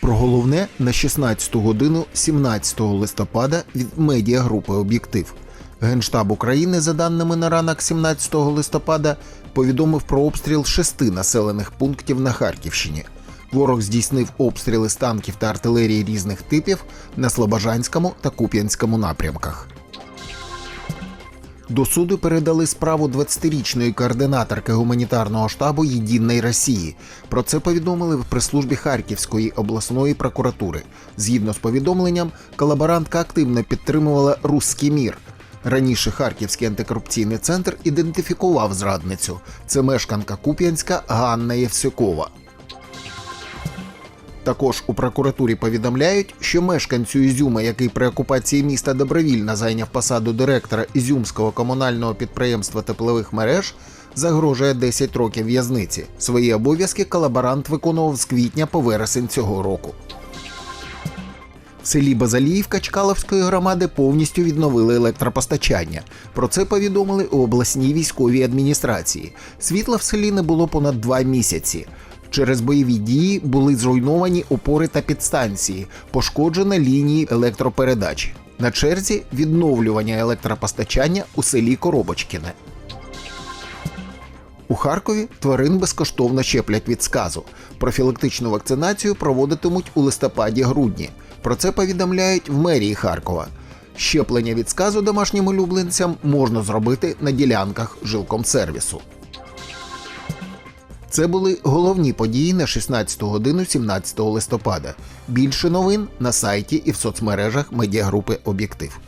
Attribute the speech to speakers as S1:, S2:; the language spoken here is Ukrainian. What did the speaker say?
S1: Про головне на 16 годину 17 листопада від медіагрупи Об'єктив. Генштаб України, за даними на ранок 17 листопада, повідомив про обстріл шести населених пунктів на Харківщині. Ворог здійснив обстріли з танків та артилерії різних типів на Слобожанському та Куп'янському напрямках. До суду передали справу 20-річної координаторки гуманітарного штабу Єдиної Росії. Про це повідомили в прес-службі Харківської обласної прокуратури. Згідно з повідомленням, колаборантка активно підтримувала Руський мір. Раніше Харківський антикорупційний центр ідентифікував зрадницю. Це мешканка Куп'янська Ганна Євсюкова. Також у прокуратурі повідомляють, що мешканцю Ізюма, який при окупації міста добровільно зайняв посаду директора Ізюмського комунального підприємства теплових мереж, загрожує 10 років в'язниці. Свої обов'язки колаборант виконував з квітня по вересень цього року. В селі Базаліївка Чкаловської громади повністю відновили електропостачання. Про це повідомили у обласній військовій адміністрації. Світла в селі не було понад два місяці. Через бойові дії були зруйновані опори та підстанції, пошкоджені лінії електропередач. На черзі відновлювання електропостачання у селі Коробочкіне. У Харкові тварин безкоштовно щеплять від сказу. Профілактичну вакцинацію проводитимуть у листопаді-грудні. Про це повідомляють в мерії Харкова. Щеплення від сказу домашнім улюбленцям можна зробити на ділянках жилкомсервісу. Це були головні події на 16 годину 17 листопада. Більше новин на сайті і в соцмережах медіагрупи Об'єктив.